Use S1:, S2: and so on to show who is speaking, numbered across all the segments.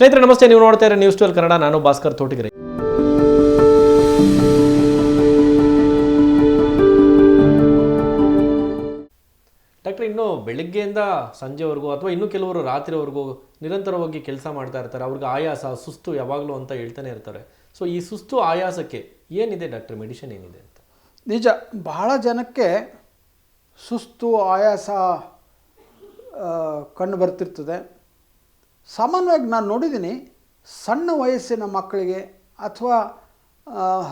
S1: ಸ್ನೇಹಿತರೆ, ನಮಸ್ತೆ. ನೀವು ನೋಡ್ತಾ ಇರೋ ನ್ಯೂಸ್ ಟ್ವೆಲ್ ಕನ್ನಡ. ನಾನು ಭಾಸ್ಕರ್ ತೋಟಿಗರೆ. ಡಾಕ್ಟರ್, ಇನ್ನು ಬೆಳಿಗ್ಗೆಯಿಂದ ಸಂಜೆವರೆಗೂ ಅಥವಾ ಇನ್ನೂ ಕೆಲವರು ರಾತ್ರಿವರೆಗೂ ನಿರಂತರವಾಗಿ ಕೆಲಸ ಮಾಡ್ತಾ ಇರ್ತಾರೆ. ಅವ್ರಿಗೆ ಆಯಾಸ, ಸುಸ್ತು ಯಾವಾಗಲೂ ಅಂತ ಹೇಳ್ತಾನೆ ಇರ್ತಾರೆ. ಸೊ ಈ ಸುಸ್ತು ಆಯಾಸಕ್ಕೆ ಏನಿದೆ ಡಾಕ್ಟರ್? ಮೆಡಿಷನ್ ಏನಿದೆ ಅಂತ?
S2: ನಿಜ, ಬಹಳ ಜನಕ್ಕೆ ಸುಸ್ತು, ಆಯಾಸ ಕಂಡು ಬರ್ತಿರ್ತದೆ. ಸಾಮಾನ್ಯವಾಗಿ ನಾನು ನೋಡಿದ್ದೀನಿ ಸಣ್ಣ ವಯಸ್ಸಿನ ಮಕ್ಕಳಿಗೆ ಅಥವಾ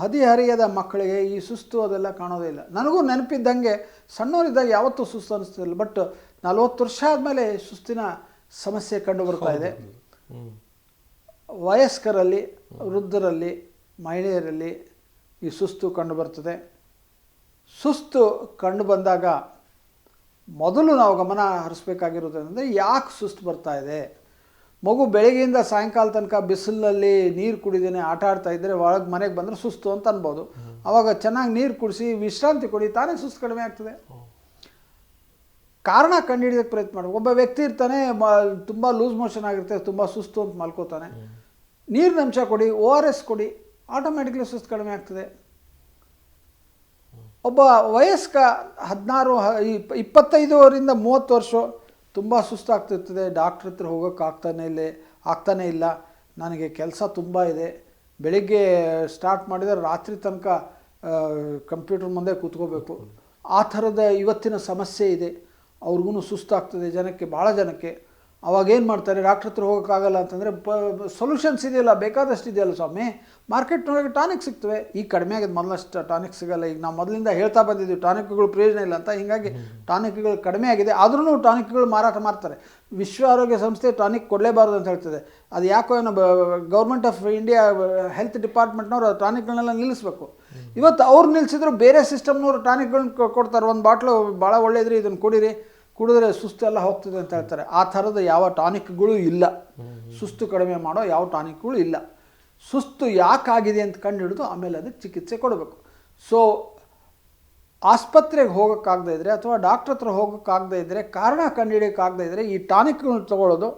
S2: ಹದಿಹರಿಯದ ಮಕ್ಕಳಿಗೆ ಈ ಸುಸ್ತು ಅದೆಲ್ಲ ಕಾಣೋದೇ ಇಲ್ಲ. ನನಗೂ ನೆನಪಿದ್ದಂಗೆ ಸಣ್ಣವರಿದ್ದಾಗ ಯಾವತ್ತೂ ಸುಸ್ತು ಅನಿಸ್ತಿಲ್ಲ ಬಟ್ ನಲ್ವತ್ತು ವರ್ಷ ಆದಮೇಲೆ ಸುಸ್ತಿನ ಸಮಸ್ಯೆ ಕಂಡು ಬರ್ತಾ ಇದೆ. ವಯಸ್ಕರಲ್ಲಿ ವೃದ್ಧರಲ್ಲಿ ಮಹಿಳೆಯರಲ್ಲಿ ಈ ಸುಸ್ತು ಕಂಡುಬರ್ತದೆ ಸುಸ್ತು ಕಂಡು ಬಂದಾಗ ಮೊದಲು ನಾವು ಗಮನ ಹರಿಸ್ಬೇಕಾಗಿರೋದೇನೆಂದರೆ ಯಾಕೆ ಸುಸ್ತು ಬರ್ತಾ ಇದೆ? ಮಗು ಬೆಳಗ್ಗೆಯಿಂದ ಸಾಯಂಕಾಲ ತನಕ ಬಿಸಿಲಿನಲ್ಲಿ ನೀರು ಕುಡಿದೇನೆ ಆಟ ಆಡ್ತಾ ಇದ್ದರೆ ಒಳಗೆ ಮನೆಗೆ ಬಂದರೆ ಸುಸ್ತು ಅಂತ ಅನ್ಬೋದು. ಅವಾಗ ಚೆನ್ನಾಗಿ ನೀರು ಕುಡಿಸಿ ವಿಶ್ರಾಂತಿ ಕೊಡಿ, ತಾನೇ ಸುಸ್ತು ಕಡಿಮೆ ಆಗ್ತದೆ. ಕಾರಣ ಕಂಡುಹಿಡಿಯೋಕ್ಕೆ ಪ್ರಯತ್ನ ಮಾಡಿ. ಒಬ್ಬ ವ್ಯಕ್ತಿ ಇರ್ತಾನೆ ತುಂಬ ಲೂಸ್ ಮೋಷನ್ ಆಗಿರುತ್ತೆ ತುಂಬ ಸುಸ್ತು ಅಂತ ಮಲ್ಕೋತಾನೆ. ನೀರಿನ ಅಂಶ ಕೊಡಿ, ಓ ಆರ್ ಎಸ್ ಕೊಡಿ ಆಟೋಮೆಟಿಕ್ಲಿ ಸುಸ್ತು ಕಡಿಮೆ ಆಗ್ತದೆ. ಒಬ್ಬ ವಯಸ್ಕ ಹದಿನಾರು, ಹ- ಇಪ್- ಇಪ್ಪತ್ತೈದರಿಂದ ಮೂವತ್ತು ವರ್ಷ ತುಂಬ ಸುಸ್ತಾಗ್ತಿರ್ತದೆ ಡಾಕ್ಟ್ರ್ ಹತ್ರ ಹೋಗೋಕೆ ಆಗ್ತಾನೆ ಇಲ್ಲ, ಆಗ್ತಾನೇ ಇಲ್ಲ. ನನಗೆ ಕೆಲಸ ತುಂಬ ಇದೆ. ಬೆಳಿಗ್ಗೆ ಸ್ಟಾರ್ಟ್ ಮಾಡಿದರೆ ರಾತ್ರಿ ತನಕ ಕಂಪ್ಯೂಟರ್ ಮುಂದೆ ಕೂತ್ಕೋಬೇಕು. ಆ ಥರದ ಇವತ್ತಿನ ಸಮಸ್ಯೆ ಇದೆ. ಅವ್ರಿಗೂ ಸುಸ್ತಾಗ್ತದೆ, ಜನಕ್ಕೆ ಭಾಳ ಜನಕ್ಕೆ. ಅವಾಗ ಏನು ಮಾಡ್ತಾರೆ? ಡಾಕ್ಟ್ರ್ ಹತ್ರ ಹೋಗೋಕ್ಕಾಗಲ್ಲ ಅಂತಂದರೆ ಪ ಸೊಲ್ಯೂಷನ್ಸ್ ಇದೆಯಲ್ಲ, ಬೇಕಾದಷ್ಟು ಇದೆಯಲ್ಲ ಸ್ವಾಮಿ. ಮಾರ್ಕೆಟ್ನೊಳಗೆ ಟಾನಿಕ್ ಸಿಗ್ತವೆ. ಈಗ ಕಡಿಮೆ ಆಗಿದೆ, ಮೊದಲಷ್ಟು ಟಾನಿಕ್ ಸಿಗಲ್ಲ. ಈಗ ನಾವು ಮೊದಲಿಂದ ಹೇಳ್ತಾ ಬಂದಿದ್ದೀವಿ ಟಾನಿಕ್ಗಳು ಪ್ರಯೋಜನ ಇಲ್ಲ ಅಂತ. ಹೀಗಾಗಿ ಟಾನಿಕ್ಗಳು ಕಡಿಮೆ ಆಗಿದೆ. ಆದ್ರೂ ಟಾನಿಕ್ಗಳು ಮಾರಾಟ ಮಾಡ್ತಾರೆ. ವಿಶ್ವ ಆರೋಗ್ಯ ಸಂಸ್ಥೆ ಟಾನಿಕ್ ಕೊಡಲೇಬಾರದು ಅಂತ ಹೇಳ್ತದೆ. ಅದು ಯಾಕೋ ಏನೋ ಗೌರ್ಮೆಂಟ್ ಆಫ್ ಇಂಡಿಯಾ ಹೆಲ್ತ್ ಡಿಪಾರ್ಟ್ಮೆಂಟ್ನವ್ರು ಟಾನಿಕ್ಗಳನ್ನೆಲ್ಲ ನಿಲ್ಲಿಸ್ಬೇಕು. ಇವತ್ತು ಅವ್ರು ನಿಲ್ಲಿಸಿದ್ರು ಬೇರೆ ಸಿಸ್ಟಮ್ನವರು ಟಾನಿಕ್ಗಳನ್ನ ಕೊಡ್ತಾರೆ. ಒಂದು ಬಾಟ್ಲು ಭಾಳ ಒಳ್ಳೇದ್ರಿ, ಇದನ್ನು ಕುಡೀರಿ. ಕುಡಿದ್ರೆ ಸುಸ್ತು ಎಲ್ಲ ಹೋಗ್ತದೆ ಅಂತ ಹೇಳ್ತಾರೆ. ಆ ಥರದ ಯಾವ ಟಾನಿಕ್ಗಳು ಇಲ್ಲ. ಸುಸ್ತು ಕಡಿಮೆ ಮಾಡೋ ಯಾವ ಟಾನಿಕ್ಗಳು ಇಲ್ಲ. ಸುಸ್ತು ಯಾಕಾಗಿದೆ ಅಂತ ಕಂಡು ಹಿಡಿದು ಆಮೇಲೆ ಅದಕ್ಕೆ ಚಿಕಿತ್ಸೆ ಕೊಡಬೇಕು. ಸೊ ಆಸ್ಪತ್ರೆಗೆ ಹೋಗೋಕ್ಕಾಗದೇ ಇದ್ದರೆ ಅಥವಾ ಡಾಕ್ಟ್ರ ಹತ್ರ ಹೋಗೋಕ್ಕಾಗದೇ ಇದ್ದರೆ ಕಾರಣ ಕಂಡುಹಿಡಿಯೋಕ್ಕಾಗದೇ ಇದ್ದರೆ ಈ ಟಾನಿಕ್ಗಳನ್ನ ತಗೊಳ್ಳೋದು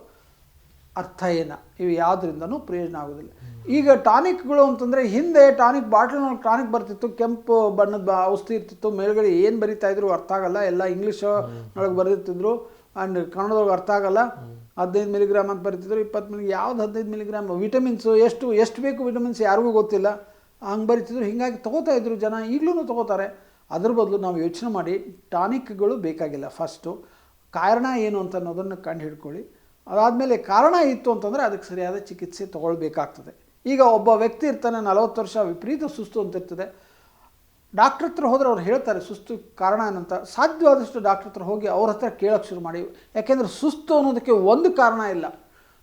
S2: ಅರ್ಥ ಏನ ಇವು ಯಾವುದರಿಂದನೂ ಪ್ರಯೋಜನ ಆಗೋದಿಲ್ಲ ಈಗ ಟಾನಿಕ್ಗಳು ಅಂತಂದರೆ ಹಿಂದೆ ಟಾನಿಕ್ ಬಾಟ್ಲಿನೊಳಗೆ ಟಾನಿಕ್ ಬರ್ತಿತ್ತು, ಕೆಂಪು ಬಣ್ಣದ ಔಷಧಿ ಇರ್ತಿತ್ತು, ಮೇಲ್ಗಡೆ ಏನು ಬರಿತಾ ಇದ್ರು ಅರ್ಥ ಆಗಲ್ಲ, ಎಲ್ಲ ಇಂಗ್ಲೀಷ್ ಒಳಗೆ ಬರೆದಿರ್ತಿದ್ರು ಆ್ಯಂಡ್ ಕನ್ನಡದೊಳಗೆ ಅರ್ಥ ಆಗಲ್ಲ. ಹದಿನೈದು ಮಿಲಿಗ್ರಾಮ್ ಅಂತ ಬರೀತಿದ್ರು, ಇಪ್ಪತ್ತು ಮಿಲಿ ಯಾವ್ದು ಹದಿನೈದು ಮಿಲಿಗ್ರಾಮ್ ವಿಟಮಿನ್ಸು, ಎಷ್ಟು ಎಷ್ಟು ಬೇಕು ವಿಟಮಿನ್ಸ್ ಯಾರಿಗೂ ಗೊತ್ತಿಲ್ಲ. ಹಂಗೆ ಬರೀತಿದ್ರು, ಹೀಗಾಗಿ ತೊಗೋತಾ ಇದ್ರು ಜನ ಈಗಲೂ ತೊಗೋತಾರೆ. ಅದ್ರ ಬದಲು ನಾವು ಯೋಚನೆ ಮಾಡಿ, ಟಾನಿಕ್ಗಳು ಬೇಕಾಗಿಲ್ಲ ಫಸ್ಟು. ಕಾರಣ ಏನು ಅಂತ ಅನ್ನೋದನ್ನು ಕಂಡು ಹಿಡ್ಕೊಳ್ಳಿ ಅದಾದಮೇಲೆ ಕಾರಣ ಇತ್ತು ಅಂತಂದರೆ ಅದಕ್ಕೆ ಸರಿಯಾದ ಚಿಕಿತ್ಸೆ ತೊಗೊಳ್ಬೇಕಾಗ್ತದೆ. ಈಗ ಒಬ್ಬ ವ್ಯಕ್ತಿ ಇರ್ತಾನೆ, ನಲವತ್ತು ವರ್ಷ, ವಿಪರೀತ ಸುಸ್ತು ಅಂತ ಇರ್ತದೆ. ಡಾಕ್ಟ್ರ್ ಹತ್ರ ಹೋದರೆ ಅವ್ರು ಹೇಳ್ತಾರೆ, ಸುಸ್ತು ಕಾರಣ ಏನಂತ. ಸಾಧ್ಯವಾದಷ್ಟು ಡಾಕ್ಟ್ರ್ ಹತ್ರ ಹೋಗಿ ಅವ್ರ ಹತ್ರ ಕೇಳೋಕ್ಕೆ ಶುರು ಮಾಡಿ. ಯಾಕೆಂದರೆ ಸುಸ್ತು ಅನ್ನೋದಕ್ಕೆ ಒಂದು ಕಾರಣ ಇಲ್ಲ.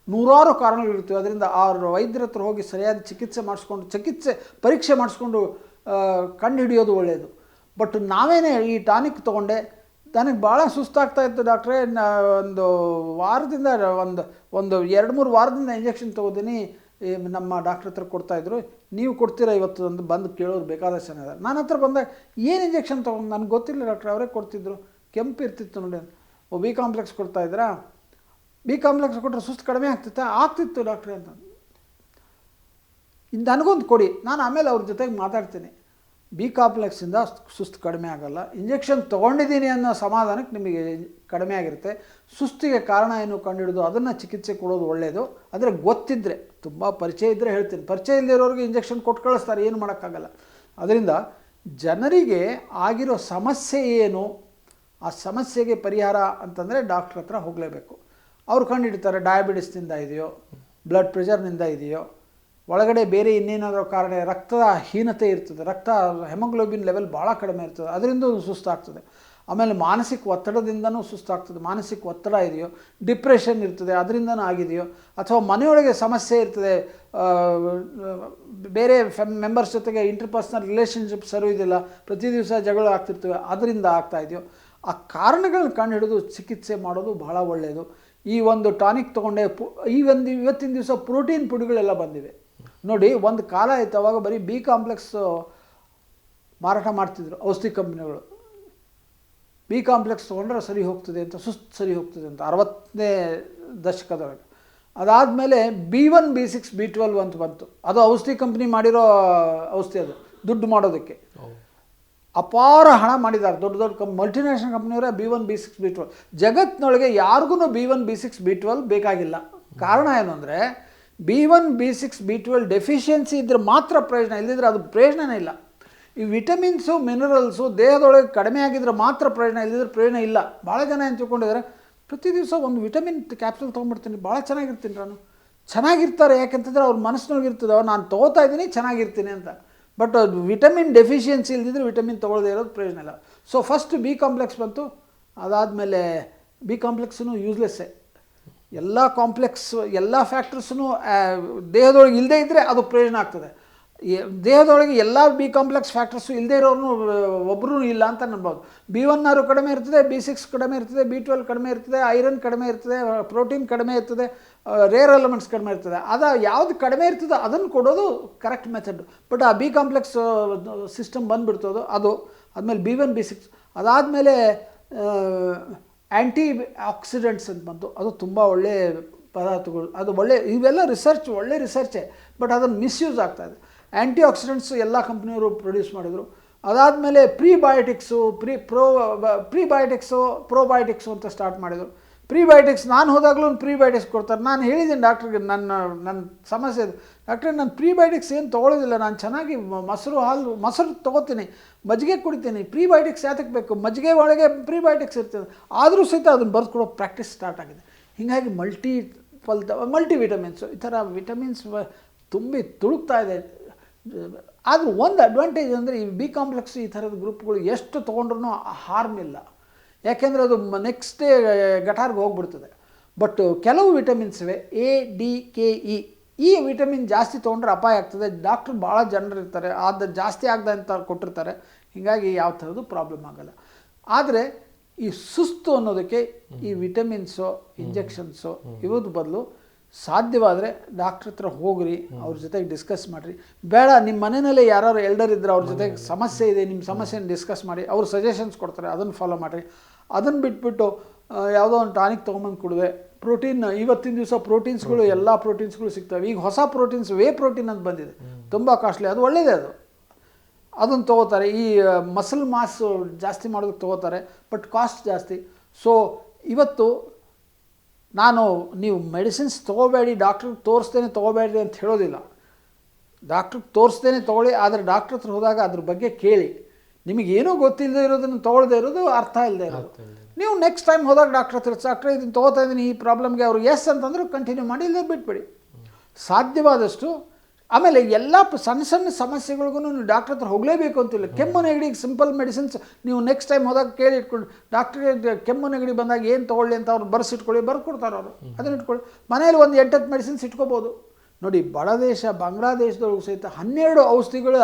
S2: ನೂರಾರು ಕಾರಣಗಳಿರ್ತವೆ ಅದರಿಂದ ಆ ವೈದ್ಯರ ಹತ್ರ ಹೋಗಿ ಸರಿಯಾದ ಚಿಕಿತ್ಸೆ ಮಾಡಿಸ್ಕೊಂಡು, ಚಿಕಿತ್ಸೆ ಪರೀಕ್ಷೆ ಮಾಡಿಸ್ಕೊಂಡು ಕಂಡು ಹಿಡಿಯೋದು ಒಳ್ಳೆಯದು ಬಟ್ ನಾವೇನೇ ಈ ಟಾನಿಕ್ ತೊಗೊಂಡೆ ನನಗೆ ಭಾಳ ಸುಸ್ತಾಗ್ತಾ ಇತ್ತು ಡಾಕ್ಟ್ರೇ. ಒಂದು ವಾರದಿಂದ ಒಂದು ಒಂದು ಎರಡು ಮೂರು ವಾರದಿಂದ ಇಂಜೆಕ್ಷನ್ ತೊಗೋತೀನಿ. ನಮ್ಮ ಡಾಕ್ಟ್ರ್ ಹತ್ರ ಕೊಡ್ತಾಯಿದ್ರು ನೀವು ಕೊಡ್ತೀರಾ ಇವತ್ತು ಒಂದು ಬಂದು ಕೇಳೋರು ಬೇಕಾದಷ್ಟು ಜನ ಇದ್ದಾರೆ ನನ್ನ ಹತ್ರ ಬಂದಾಗ ಏನು ಇಂಜೆಕ್ಷನ್ ತೊಗೊಂಡು ನನಗೆ ಗೊತ್ತಿಲ್ಲ ಡಾಕ್ಟ್ರ್, ಅವರೇ ಕೊಡ್ತಿದ್ರು. ಕೆಂಪು ಇರ್ತಿತ್ತು ನೋಡಿ. ಓ, ಬಿ ಕಾಂಪ್ಲೆಕ್ಸ್ ಕೊಡ್ತಾಯಿದ್ರಾ ಬಿ ಕಾಂಪ್ಲೆಕ್ಸ್ ಕೊಟ್ಟರೆ ಸುಸ್ತು ಕಡಿಮೆ ಆಗ್ತಿತ್ತಾ? ಆಗ್ತಿತ್ತು ಡಾಕ್ಟ್ರೇ ಅಂತ. ನನಗೊಂದು ಕೊಡಿ. ನಾನು ಆಮೇಲೆ ಅವ್ರ ಜೊತೆಗೆ ಮಾತಾಡ್ತೀನಿ. ಬಿ ಕಾಂಪ್ಲೆಕ್ಸಿಂದ ಸುಸ್ತು ಕಡಿಮೆ ಆಗಲ್ಲ. ಇಂಜೆಕ್ಷನ್ ತೊಗೊಂಡಿದ್ದೀನಿ ಅನ್ನೋ ಸಮಾಧಾನಕ್ಕೆ ನಿಮಗೆ ಕಡಿಮೆ ಆಗಿರುತ್ತೆ. ಸುಸ್ತಿಗೆ ಕಾರಣ ಏನು ಕಂಡುಹಿಡಿದು ಅದನ್ನು ಚಿಕಿತ್ಸೆ ಕೊಡೋದು ಒಳ್ಳೆಯದು ಅಂದರೆ ಗೊತ್ತಿದ್ದರೆ ತುಂಬ ಪರಿಚಯ ಇದ್ದರೆ ಹೇಳ್ತೀನಿ. ಪರಿಚಯ ಇಲ್ಲದಿರೋರಿಗೆ ಇಂಜೆಕ್ಷನ್ ಕೊಟ್ಟು ಕಳಿಸ್ತಾರೆ, ಏನು ಮಾಡೋಕ್ಕಾಗಲ್ಲ. ಅದರಿಂದ ಜನರಿಗೆ ಆಗಿರೋ ಸಮಸ್ಯೆ ಏನು, ಆ ಸಮಸ್ಯೆಗೆ ಪರಿಹಾರ ಅಂತಂದರೆ ಡಾಕ್ಟ್ರ್ ಹತ್ರ ಹೋಗಲೇಬೇಕು. ಅವ್ರು ಕಂಡುಹಿಡ್ತಾರೆ ಡಯಾಬಿಟಿಸ್ನಿಂದ ಇದೆಯೋ ಬ್ಲಡ್ ಪ್ರೆಷರ್ನಿಂದ ಇದೆಯೋ ಒಳಗಡೆ ಬೇರೆ ಇನ್ನೇನಾದರೂ ಕಾರಣ ರಕ್ತದ ಹೀನತೆ ಇರ್ತದೆ. ರಕ್ತ ಹೆಮೋಗ್ಲೋಬಿನ್ ಲೆವೆಲ್ ಭಾಳ ಕಡಿಮೆ ಇರ್ತದೆ. ಅದರಿಂದ ಸುಸ್ತಾಗ್ತದೆ. ಆಮೇಲೆ ಮಾನಸಿಕ ಒತ್ತಡದಿಂದನೂ ಸುಸ್ತಾಗ್ತದೆ. ಮಾನಸಿಕ ಒತ್ತಡ ಇದೆಯೋ ಡಿಪ್ರೆಷನ್ ಇರ್ತದೆ, ಅದರಿಂದನೂ ಆಗಿದೆಯೋ, ಅಥವಾ ಮನೆಯೊಳಗೆ ಸಮಸ್ಯೆ ಇರ್ತದೆ ಬೇರೆ ಫೆಮ್ ಮೆಂಬರ್ಸ್ ಜೊತೆಗೆ ಇಂಟರ್ಪರ್ಸ್ನಲ್ ರಿಲೇಷನ್ಶಿಪ್ ಸರಿ ಇದಿಲ್ಲ, ಪ್ರತಿ ದಿವಸ ಜಗಳ ಆಗ್ತಿರ್ತವೆ, ಅದರಿಂದ ಆಗ್ತಾ ಇದೆಯೋ, ಆ ಕಾರಣಗಳನ್ನ ಕಂಡುಹಿಡಿದು ಚಿಕಿತ್ಸೆ ಮಾಡೋದು ಬಹಳ ಒಳ್ಳೆಯದು ಈ ಒಂದು ಟಾನಿಕ್ ತೊಗೊಂಡೆ ಪು, ಈ ಒಂದು ಇವತ್ತಿನ ದಿವಸ ಪ್ರೋಟೀನ್ ಪುಡಿಗಳೆಲ್ಲ ಬಂದಿವೆ. ನೋಡಿ ಒಂದು ಕಾಲ ಇತ್ತು ಅವಾಗ ಬರೀ ಬಿ ಕಾಂಪ್ಲೆಕ್ಸ್ ಮಾರಾಟ ಮಾಡ್ತಿದ್ರು ಔಷಧಿ ಕಂಪ್ನಿಗಳು. ಬಿ ಕಾಂಪ್ಲೆಕ್ಸ್ ತೊಗೊಂಡ್ರೆ ಸರಿ ಹೋಗ್ತದೆ ಅಂತ ಸುಸ್ತು ಸರಿ ಹೋಗ್ತದೆ ಅಂತ ಅರವತ್ತನೇ ದಶಕದೊಳಗೆ. ಅದಾದಮೇಲೆ B one B six B twelve ಅಂತ ಬಂತು. ಅದು ಔಷಧಿ ಕಂಪ್ನಿ ಮಾಡಿರೋ ಔಷಧಿ ಅದು ದುಡ್ಡು ಮಾಡೋದಕ್ಕೆ. ಅಪಾರ ಹಣ ಮಾಡಿದ್ದಾರೆ ದೊಡ್ಡ ದೊಡ್ಡ ಕಂ multinational ಕಂಪ್ನಿಯವರೇ B one B six B twelve. ಜಗತ್ತಿನೊಳಗೆ ಯಾರಿಗೂ B one B six B twelve ಬೇಕಾಗಿಲ್ಲ. ಕಾರಣ ಏನು ಅಂದರೆ B one, B six B twelve deficiency ಇದ್ದರೆ ಮಾತ್ರ ಪ್ರಯೋಜನ ಇಲ್ಲದಿದ್ರೆ ಅದು ಪ್ರಯೋಜನನೇ ಇಲ್ಲ. ಈ ವಿಟಮಿನ್ಸು, ಮಿನರಲ್ಸು, ದೇಹದೊಳಗೆ ಕಡಿಮೆ ಆಗಿದ್ರೆ ಮಾತ್ರ ಪ್ರಯೋಜನ ಇಲ್ಲದಿದ್ರೆ ಪ್ರಯೋಜನ ಇಲ್ಲ. ಭಾಳ ಜನ ಏನು ತಿಳ್ಕೊಂಡಿದ್ದಾರೆ, ಪ್ರತಿ ದಿವಸ ಒಂದು ವಿಟಮಿನ್ ಕ್ಯಾಪ್ಸೂಲ್ ತೊಗೊಂಡ್ಬಿಡ್ತೀನಿ ಭಾಳ ಚೆನ್ನಾಗಿರ್ತೀನಿ ನಾನು. ಚೆನ್ನಾಗಿರ್ತಾರೆ, ಯಾಕೆಂತಂದರೆ ಅವ್ರ ಮನಸ್ಸಿನೊಳಗೆ ಇರ್ತದೆ ನಾನು ತೊಗೋತಾ ಇದ್ದೀನಿ, ಚೆನ್ನಾಗಿರ್ತೀನಿ ಅಂತ. ಬಟ್ ಅದು ವಿಟಮಿನ್ ಡೆಫಿಷಿಯನ್ಸಿ ಇಲ್ದಿದ್ರೆ ವಿಟಮಿನ್ ತೊಗೊಳ್ದೇ ಇರೋದು ಪ್ರಯೋಜನ ಇಲ್ಲ. ಸೊ ಫಸ್ಟ್ ಬಿ ಕಾಂಪ್ಲೆಕ್ಸ್ ಬಂತು, ಅದಾದಮೇಲೆ ಬಿ ಕಾಂಪ್ಲೆಕ್ಸೂ ಯೂಸ್ಲೆಸ್ಸೇ ಎಲ್ಲ ಕಾಂಪ್ಲೆಕ್ಸ್ ಎಲ್ಲ ಫ್ಯಾಕ್ಟರ್ಸೂ ದೇಹದೊಳಗೆ ಇಲ್ಲದೇ ಇದ್ದರೆ ಅದು ಪ್ರಯೋಜನ ಆಗ್ತದೆ. ದೇಹದೊಳಗೆ ಎಲ್ಲ ಬಿ ಕಾಂಪ್ಲೆಕ್ಸ್ ಫ್ಯಾಕ್ಟರ್ಸು ಇಲ್ಲದೇ ಇರೋರು ಒಬ್ಬರೂ ಇಲ್ಲ ಅಂತ ಅನ್ಬೋದು. ಬಿ ಒನ್ ಆರು ಕಡಿಮೆ ಇರ್ತದೆ ಬಿ ಸಿಕ್ಸ್ ಕಡಿಮೆ ಇರ್ತದೆ ಬಿ ಟ್ವೆಲ್ ಕಡಿಮೆ ಇರ್ತದೆ ಐರನ್ ಕಡಿಮೆ ಇರ್ತದೆ ಪ್ರೋಟೀನ್ ಕಡಿಮೆ ಇರ್ತದೆ ರೇರ್ ಎಲಿಮೆಂಟ್ಸ್ ಕಡಿಮೆ ಇರ್ತದೆ. ಅದು ಯಾವುದು ಕಡಿಮೆ ಇರ್ತದೋ ಅದನ್ನು ಕೊಡೋದು ಕರೆಕ್ಟ್ ಮೆಥಡ್ ಬಟ್ ಆ ಬಿ ಕಾಂಪ್ಲೆಕ್ಸ್ ಸಿಸ್ಟಮ್ ಬಂದುಬಿಡ್ತದೋ ಅದು. ಆದಮೇಲೆ ಬಿ ಒನ್ ಬಿ ಸಿಕ್ಸ್ ಅದಾದಮೇಲೆ ಆ್ಯಂಟಿ ಆಕ್ಸಿಡೆಂಟ್ಸ್ ಅಂತ ಬಂತು. ಅದು ತುಂಬ ಒಳ್ಳೆ ಪದಾರ್ಥಗಳು. ಅದು ಒಳ್ಳೆ, ಇವೆಲ್ಲ ರಿಸರ್ಚ್ ಒಳ್ಳೆ ರಿಸರ್ಚೇ ಬಟ್ ಅದನ್ನು ಮಿಸ್ಯೂಸ್ ಆಗ್ತಾ ಇದೆ. ಆ್ಯಂಟಿ ಆಕ್ಸಿಡೆಂಟ್ಸು ಎಲ್ಲ ಕಂಪ್ನಿಯವರು ಪ್ರೊಡ್ಯೂಸ್ ಮಾಡಿದರು. ಅದಾದಮೇಲೆ prebiotics pre pro prebiotics probiotics ಅಂತ ಸ್ಟಾರ್ಟ್ ಮಾಡಿದರು. ಪ್ರೀಬಯೋಟಿಕ್ಸ್ ನಾನು ಹೋದಾಗಲೂ ಪ್ರೀಬಯೋಟಿಕ್ಸ್ ಕೊಡ್ತಾರೆ. ನಾನು ಹೇಳಿದ್ದೀನಿ ಡಾಕ್ಟ್ರಿಗೆ, ನನ್ನ ನನ್ನ ಸಮಸ್ಯೆ ಇದು. ಡಾಕ್ಟ್ರೆ, ನಾನು ಪ್ರೀಬಯೋಟಿಕ್ಸ್ ಏನು ತೊಗೊಳ್ಳೋದಿಲ್ಲ ನಾನು ಚೆನ್ನಾಗಿ ಮೊಸರು, ಹಾಲು, ಮೊಸರು ತೊಗೋತೀನಿ. ಮಜ್ಜಿಗೆ ಕುಡಿತೀನಿ. ಪ್ರೀಬಯೋಟಿಕ್ಸ್ ಯಾತಕ್ಕೆ ಬೇಕು? ಮಜ್ಜಿಗೆ ಒಳಗೆ ಪ್ರೀಬಯೋಟಿಕ್ಸ್ ಇರ್ತದೆ. ಆದರೂ ಸಹಿತ ಅದನ್ನು ಬರೆದುಕೊಡೋ ಪ್ರಾಕ್ಟೀಸ್ ಸ್ಟಾರ್ಟ್ ಆಗಿದೆ. ಹೀಗಾಗಿ ಮಲ್ಟಿ ಫಲ್ತ ಮಲ್ಟಿ ವಿಟಮಿನ್ಸು ಈ ಥರ ವಿಟಮಿನ್ಸ್ ತುಂಬಿ ತುಳುಕ್ತಾ ಇದೆ. ಆದರೂ ಒಂದು ಅಡ್ವಾಂಟೇಜ್ ಅಂದರೆ ಈ ಬಿ ಕಾಂಪ್ಲೆಕ್ಸ್ ಈ ಥರದ ಗ್ರೂಪ್ಗಳು ಎಷ್ಟು ತೊಗೊಂಡ್ರೂ ಹಾರ್ಮ್ ಇಲ್ಲ. ಯಾಕೆಂದರೆ ಅದು ನೆಕ್ಸ್ಟ್ ಡೇ ಗಟಾರ್ಗೆ ಹೋಗ್ಬಿಡ್ತದೆ. ಬಟ್ ಕೆಲವು ವಿಟಮಿನ್ಸ್ ಇವೆ ಎ ಡಿ ಕೆ ಇ ಈ ವಿಟಮಿನ್ ಜಾಸ್ತಿ ತೊಗೊಂಡ್ರೆ ಅಪಾಯ ಆಗ್ತದೆ. ಡಾಕ್ಟ್ರು ಭಾಳ ಜನರು ಇರ್ತಾರೆ. ಅದು ಜಾಸ್ತಿ ಆಗದೆ ಅಂತ ಕೊಟ್ಟಿರ್ತಾರೆ. ಹೀಗಾಗಿ ಯಾವ ಥರದ್ದು ಪ್ರಾಬ್ಲಮ್ ಆಗಲ್ಲ. ಆದರೆ ಈ ಸುಸ್ತು ಅನ್ನೋದಕ್ಕೆ ಈ ವಿಟಮಿನ್ಸು ಇಂಜೆಕ್ಷನ್ಸು ಇವ್ರದ್ದು ಬದಲು ಸಾಧ್ಯವಾದರೆ ಡಾಕ್ಟ್ರ್ ಹತ್ರ ಹೋಗ್ರಿ ಅವ್ರ ಜೊತೆಗೆ ಡಿಸ್ಕಸ್ ಮಾಡಿರಿ. ಬೇಡ ನಿಮ್ಮ ಮನೆಯಲ್ಲೇ ಯಾರು ಎಲ್ಡರ್ ಇದ್ದರೆ ಅವ್ರ ಜೊತೆಗೆ ಸಮಸ್ಯೆ ಇದೆ ನಿಮ್ಮ ಸಮಸ್ಯೆನ ಡಿಸ್ಕಸ್ ಮಾಡಿ ಅವ್ರು ಸಜೆಷನ್ಸ್ ಕೊಡ್ತಾರೆ ಅದನ್ನು ಫಾಲೋ ಮಾಡಿರಿ. ಅದನ್ನು ಬಿಟ್ಬಿಟ್ಟು ಯಾವುದೋ ಒಂದು ಟಾನಿಕ್ ತೊಗೊಂಬಂದು ಕೊಡುವೆ ಪ್ರೋಟೀನ್ ಇವತ್ತಿನ ದಿವಸ ಪ್ರೋಟೀನ್ಸ್ಗಳು ಎಲ್ಲ ಪ್ರೋಟೀನ್ಸ್ಗಳು ಸಿಗ್ತವೆ. ಈಗ ಹೊಸ ಪ್ರೋಟೀನ್ಸ್ ವೇ ಪ್ರೋಟೀನ್ ಅಂತ ಬಂದಿದೆ. ತುಂಬ ಕಾಸ್ಟ್ಲಿ ಅದು ಒಳ್ಳೆಯದೇ ಅದು. ಅದನ್ನು ತೊಗೋತಾರೆ. ಈ ಮಸಲ್ ಮಾಸ್ ಜಾಸ್ತಿ ಮಾಡೋದಕ್ಕೆ ತೊಗೋತಾರೆ ಬಟ್ ಕಾಸ್ಟ್ ಜಾಸ್ತಿ. ಸೊ ಇವತ್ತು ನಾನು ನೀವು ಮೆಡಿಸಿನ್ಸ್ ತೊಗೋಬೇಡಿ ಡಾಕ್ಟ್ರಿಗೆ ತೋರಿಸ್ತೇನೆ ತೊಗೋಬೇಡಿ ಅಂತ ಹೇಳೋದಿಲ್ಲ. ಡಾಕ್ಟ್ರಿಗೆ ತೋರಿಸ್ತೇನೆ ತೊಗೊಳ್ಳಿ ಆದರೆ ಡಾಕ್ಟ್ರ್ ಹತ್ರ ಹೋದಾಗ ಅದ್ರ ಬಗ್ಗೆ ಕೇಳಿ. ನಿಮಗೇನೂ ಗೊತ್ತಿಲ್ಲದೆ ಇರೋದನ್ನು ತೊಗೊಳ್ದೇ ಇರೋದು ಅರ್ಥ ಇಲ್ಲದೆ ಇರೋದು. ನೀವು ನೆಕ್ಸ್ಟ್ ಟೈಮ್ ಹೋದಾಗ ಡಾಕ್ಟ್ರ್ ಹತ್ರ ಡಾಕ್ಟ್ರೆ ಇದನ್ನು ತೊಗೋತಾ ಇದ್ದೀನಿ ಈ ಪ್ರಾಬ್ಲಮ್ಗೆ ಅವರು ಎಸ್ ಅಂತಂದ್ರೆ ಕಂಟಿನ್ಯೂ ಮಾಡಿ ಇಲ್ಲದೆ ಬಿಟ್ಬಿಡಿ. ಸಾಧ್ಯವಾದಷ್ಟು ಆಮೇಲೆ ಎಲ್ಲ ಸಣ್ಣ ಸಣ್ಣ ಸಮಸ್ಯೆಗಳಿಗೂ ನೀವು ಡಾಕ್ಟ್ರ್ ಹತ್ರ ಹೋಗಲೇಬೇಕು ಅಂತಿಲ್ಲ. ಕೆಮ್ಮು ನೆಗಡಿಗೆ ಸಿಂಪಲ್ ಮೆಡಿಸಿನ್ಸ್ ನೀವು ನೆಕ್ಸ್ಟ್ ಟೈಮ್ ಹೋದಾಗ ಕೇಳಿ ಇಟ್ಕೊಂಡು ಡಾಕ್ಟ್ರಿಗೆ ಕೆಮ್ಮು ನೆಗಡಿ ಬಂದಾಗ ಏನು ತೊಗೊಳ್ಳಿ ಅಂತ ಅವ್ರು ಬರ್ಸಿಟ್ಕೊಳ್ಳಿ ಬರ್ಕೊಡ್ತಾರೆ ಅವರು. ಅದನ್ನ ಇಟ್ಕೊಳ್ಳಿ. ಮನೇಲಿ ಒಂದು ಎಂಟತ್ತು ಮೆಡಿಸಿನ್ಸ್ ಇಟ್ಕೋಬೋದು. ನೋಡಿ ಬಡ ದೇಶ ಬಾಂಗ್ಲಾದೇಶದೊಳಗೂ ಸಹಿತ ಹನ್ನೆರಡು ಔಷಧಿಗಳ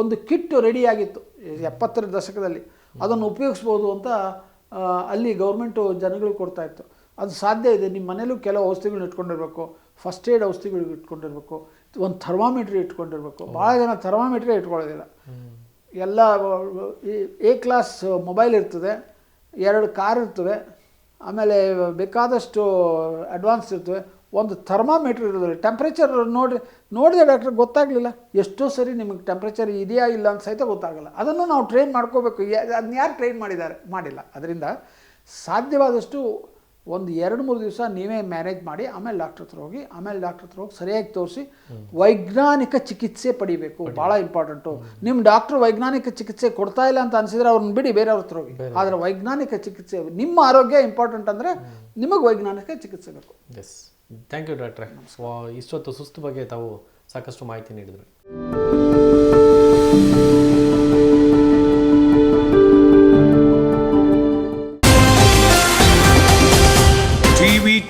S2: ಒಂದು ಕಿಟ್ಟು ರೆಡಿಯಾಗಿತ್ತು ಎಪ್ಪತ್ತರ ದಶಕದಲ್ಲಿ. ಅದನ್ನು ಉಪಯೋಗಿಸ್ಬೋದು ಅಂತ ಅಲ್ಲಿ ಗೌರ್ಮೆಂಟು ಜನಗಳಿಗೆ ಕೊಡ್ತಾ ಇತ್ತು. ಅದು ಸಾಧ್ಯ ಇದೆ. ನಿಮ್ಮ ಮನೇಲೂ ಕೆಲವು ಔಷಧಿಗಳನ್ನ ಇಟ್ಕೊಂಡಿರ್ಬೇಕು. ಫಸ್ಟ್ ಏಡ್ ಔಷಧಿಗಳು ಇಟ್ಕೊಂಡಿರ್ಬೇಕು. ಒಂದು ಥರ್ಮಾಮೀಟ್ರ್ ಇಟ್ಕೊಂಡಿರ್ಬೇಕು. ಭಾಳ ಜನ ಥರ್ಮಾಮೀಟ್ರೇ ಇಟ್ಕೊಳ್ಳೋದಿಲ್ಲ. ಎಲ್ಲ ಎ ಕ್ಲಾಸ್ ಮೊಬೈಲ್ ಇರ್ತದೆ ಎರಡು ಕಾರ್ ಇರ್ತವೆ ಆಮೇಲೆ ಬೇಕಾದಷ್ಟು ಅಡ್ವಾನ್ಸ್ ಇರ್ತವೆ. ಒಂದು ಥರ್ಮಾಮೀಟ್ರ್ ಇರೋದಿಲ್ಲ ಟೆಂಪ್ರೇಚರ್ ನೋಡಿ ನೋಡಿದೆ ಡಾಕ್ಟ್ರ್ ಗೊತ್ತಾಗಲಿಲ್ಲ. ಎಷ್ಟೋ ಸರಿ ನಿಮಗೆ ಟೆಂಪ್ರೇಚರ್ ಇದೆಯಾ ಇಲ್ಲ ಅಂತ ಸಹಿತ ಗೊತ್ತಾಗಲ್ಲ. ಅದನ್ನು ನಾವು ಟ್ರೈನ್ ಮಾಡ್ಕೋಬೇಕು. ಅದನ್ನ ಯಾರು ಟ್ರೈನ್ ಮಾಡಿದ್ದಾರೆ? ಮಾಡಿಲ್ಲ. ಅದರಿಂದ ಸಾಧ್ಯವಾದಷ್ಟು ಒಂದು ಎರಡು ಮೂರು ದಿವಸ ನೀವೇ ಮ್ಯಾನೇಜ್ ಮಾಡಿ ಆಮೇಲೆ ಡಾಕ್ಟ್ರ್ ಹತ್ರ ಹೋಗಿ ಆಮೇಲೆ ಡಾಕ್ಟ್ರ್ ಹತ್ರ ಹೋಗಿ ಸರಿಯಾಗಿ ತೋರಿಸಿ ವೈಜ್ಞಾನಿಕ ಚಿಕಿತ್ಸೆ ಪಡಿಬೇಕು. ಭಾಳ ಇಂಪಾರ್ಟೆಂಟು. ನಿಮ್ಮ ಡಾಕ್ಟ್ರು ವೈಜ್ಞಾನಿಕ ಚಿಕಿತ್ಸೆ ಕೊಡ್ತಾ ಇಲ್ಲ ಅಂತ ಅನಿಸಿದ್ರೆ ಅವ್ರನ್ನ ಬಿಡಿ ಬೇರೆಯವ್ರ ಹತ್ರ ಹೋಗಿ. ಆದರೆ ವೈಜ್ಞಾನಿಕ ಚಿಕಿತ್ಸೆ ನಿಮ್ಮ ಆರೋಗ್ಯ ಇಂಪಾರ್ಟೆಂಟ್ ಅಂದರೆ ನಿಮಗೆ ವೈಜ್ಞಾನಿಕ ಚಿಕಿತ್ಸೆ ಬೇಕು.
S1: ಎಸ್ ಥ್ಯಾಂಕ್ ಯು ಡಾಕ್ಟ್ರೆ ಇಷ್ಟೊತ್ತು ಸುಸ್ತು ಬಗ್ಗೆ ತಾವು ಸಾಕಷ್ಟು ಮಾಹಿತಿ ನೀಡಿದ್ರಿ.